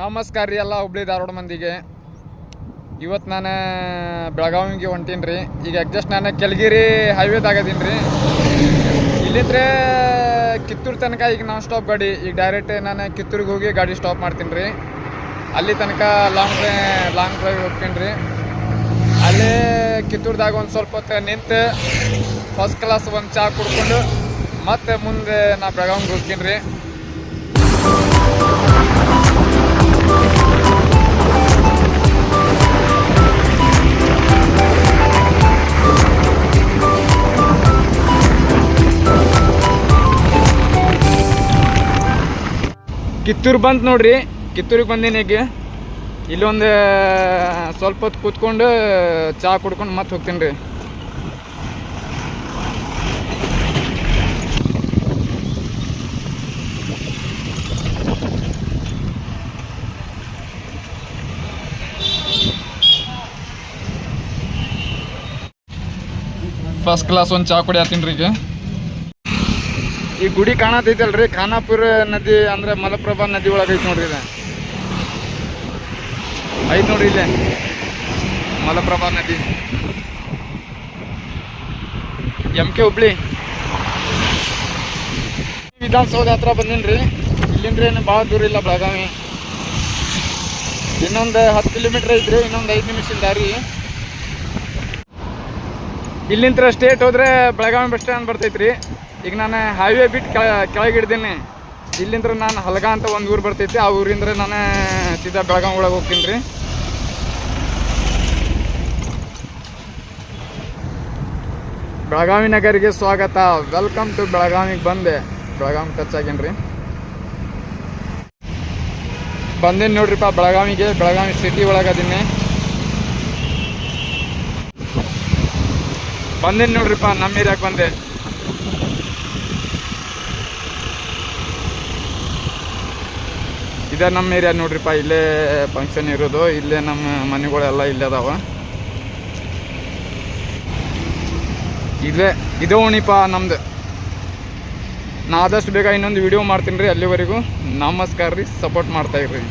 ನಮಸ್ಕಾರ ರೀ ಎಲ್ಲ ಹುಬ್ಳಿ ಧಾರವಾಡ ಮಂದಿಗೆ. ಇವತ್ತು ನಾನು ಬೆಳಗಾವಿಗೆ ಹೊಂಟೀನಿ ರೀ. ಈಗ ಎಕ್ಜಸ್ಟ್ ನಾನು ಕೆಳಗಿರಿ ಹೈವೇದಾಗದೀನಿ ರೀ. ಇಲ್ಲಿದ್ರೆ ಕಿತ್ತೂರು ತನಕ ಈಗ ನಾನ್ ಸ್ಟಾಪ್ ಗಾಡಿ, ಈಗ ಡೈರೆಕ್ಟ್ ನಾನು ಕಿತ್ತೂರಿಗೆ ಹೋಗಿ ಗಾಡಿ ಸ್ಟಾಪ್ ಮಾಡ್ತೀನಿ ರೀ. ಅಲ್ಲಿ ತನಕ ಲಾಂಗ್ ಡ್ರೈ ಲಾಂಗ್ ಡ್ರೈವ್ ಹೋಗ್ತೀನಿ ರೀ. ಅಲ್ಲೇ ಕಿತ್ತೂರ್ದಾಗ ಒಂದು ಸ್ವಲ್ಪ ಹೊತ್ತು ನಿಂತು ಫಸ್ಟ್ ಕ್ಲಾಸ್ ಒಂದು ಚಹಾ ಕುಡ್ಕೊಂಡು ಮತ್ತೆ ಮುಂದೆ ನಾ ಬೆಳಗಾವಿಗೆ ಹೋಗ್ತೀನಿ ರೀ. ಕಿತ್ತೂರು ಬಂತು ನೋಡ್ರಿ. ಕಿತ್ತೂರಿಗೆ ಬಂದೀನಿ ಈಗ. ಇಲ್ಲೊಂದು ಸ್ವಲ್ಪ ಹೊತ್ತು ಕೂತ್ಕೊಂಡು ಚಹಾ ಕುಡ್ಕೊಂಡು ಮತ್ತೆ ಹೋಗ್ತೀನಿ ರೀ. ಫಸ್ಟ್ ಕ್ಲಾಸ್ ಒಂದು ಚಹಾ ಕುಡಿ ರೀ ಈಗ. ಈ ಗುಡಿ ಕಾಣತೈತಲ್ರಿ. ಖಾನಾಪುರ ನದಿ ಅಂದ್ರೆ ಮಲಪ್ರಭಾ ನದಿ ಒಳಗೆ ಐತಿ ನೋಡ್ರಿ ಇದೆ. ಐತಿ ನೋಡ್ರಿ ಇಲ್ಲೇ. ಮಲಪ್ರಭಾ ನದಿ. M K Hubli. ವಿಧಾನಸೌಧ ಹತ್ರ ಬಂದಿನ್ರಿ. ಇಲ್ಲಿಂದ್ರೆ ಏನು ಭಾಳ ದೂರ ಇಲ್ಲ ಬೆಳಗಾವಿ. ಇನ್ನೊಂದು ಹತ್ತು ಕಿಲೋಮೀಟ್ರ್ ಐತ್ರಿ, ಇನ್ನೊಂದು ಐದು ನಿಮಿಷ ದಾರಿ. ಇಲ್ಲಿಂದ ಸ್ಟೇಟ್ ಹೋದ್ರೆ ಬೆಳಗಾವಿ ಬಸ್ ಸ್ಟ್ಯಾಂಡ್ ಬರ್ತೈತ್ರಿ. ಈಗ ನಾನು ಹೈವೇ ಬಿಟ್ಟು ಕೆಳ ಕೆಳಗೆ ಹಿಡ್ದೀನಿ ಇಲ್ಲಿಂದ ನಾನು ಹಲಗ ಅಂತ ಒಂದು ಊರು ಬರ್ತೈತಿ, ಆ ಊರಿಂದ ನಾನು ಸೀದಾ ಬೆಳಗಾವಿ ಒಳಗೆ ಹೋಗ್ತೀನಿ ರೀ. ಬೆಳಗಾವಿ ನಗರಿಗೆ ಸ್ವಾಗತ. ವೆಲ್ಕಮ್ ಟು ಬೆಳಗಾವಿಗೆ ಬಂದೆ. ಬೆಳಗಾವಿ ಟಚ್ ಆಗೇನ್ರಿ ಬಂದೇನು ನೋಡ್ರಿಪ್ಪ ಬೆಳಗಾವಿಗೆ, ಬೆಳಗಾವಿ ಸಿಟಿ ಒಳಗದೀನಿ ಬಂದೇನಿ ನೋಡ್ರಿಪ್ಪ ನಮ್ಮ ಏರಿಯಾಗೆ ಬಂದೆ. ಇದೇ ನಮ್ಮ ಏರಿಯಾ ನೋಡ್ರಿಪ್ಪ, ಇಲ್ಲೇ ಫಂಕ್ಷನ್ ಇರೋದು, ಇಲ್ಲೇ ನಮ್ಮ ಮನೆಗಳೆಲ್ಲ ಇಲ್ಲೇ ಅದಾವ. ಇದೇ, ಇದು ಓಣಿಪ್ಪ ನಮ್ದು. ನಾ ಆದಷ್ಟು ಬೇಗ ಇನ್ನೊಂದು ವಿಡಿಯೋ ಮಾಡ್ತೀನಿ ರೀ ಅಲ್ಲಿವರೆಗೂ. ನಮಸ್ಕಾರ ರೀ ಸಪೋರ್ಟ್ ಮಾಡ್ತಾ ಇರ್ರಿ.